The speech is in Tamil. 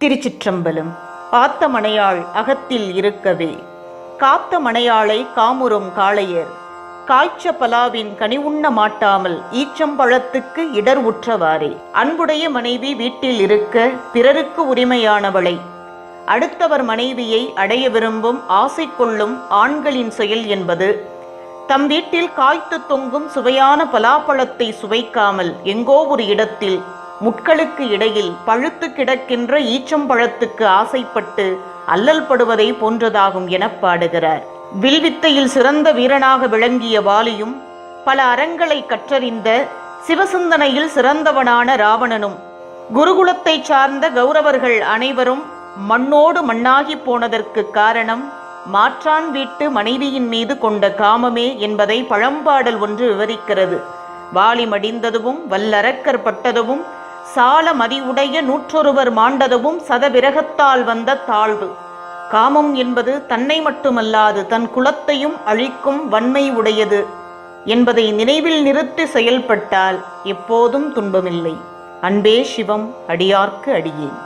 திருச்சிற்றம்பலம். ஆத்த மணையாள் அகத்தில் இருக்கவே. காத்த மணையாளை காமுறும் காளையர். காய்ச்ச பலாவின் கனிவுண்ண மாட்டாமல் ஈச்சம்பழத்துக்கு இடர் உற்றவாறே. அன்புடைய மனைவி வீட்டில் இருக்க பிறருக்கு உரிமையானவளை. அடுத்தவர் மனைவியை அடைய விரும்பும் ஆசை கொள்ளும் ஆண்களின் செயல் என்பது தம் வீட்டில் காய்த்து தொங்கும் சுவையான பலாப்பழத்தை சுவைக்காமல் எங்கோ ஒரு இடத்தில் முட்களுக்கு இடையில் பழுத்து கிடக்கின்ற ஈச்சம்பழத்துக்கு ஆசைப்பட்டு அல்லல் படுவதை போன்றதாகும் என பாடுகிறார். வில்வித்தையில் சிறந்த வீரனாக விளங்கிய வாலியும் பல அறங்களை கற்றறிந்த சிவசிந்தனையில் சிறந்தவனான ராவணனும் குருகுலத்தைச் சார்ந்த கௌரவர்கள் அனைவரும் மண்ணோடு மண்ணாகி போனதற்கு காரணம் மாற்றான் வீட்டு மனைவியின் மீது கொண்ட காமமே என்பதை பழம்பாடல் ஒன்று விவரிக்கிறது. வாலி மடிந்ததுவும் வல்லரக்கர் பட்டதுவும் சால மதியுடைய நூற்றொருவர் மாண்டதுவும் சதவிரகத்தால் வந்த தாழ்வு. காமம் என்பது தன்னை மட்டுமல்லாது தன் குலத்தையும் அழிக்கும் வன்மை உடையது என்பதை நினைவில் நிறுத்தி செயல்பட்டால் எப்போதும் துன்பமில்லை. அன்பே சிவம் அடியார்க்கு அடியேன்.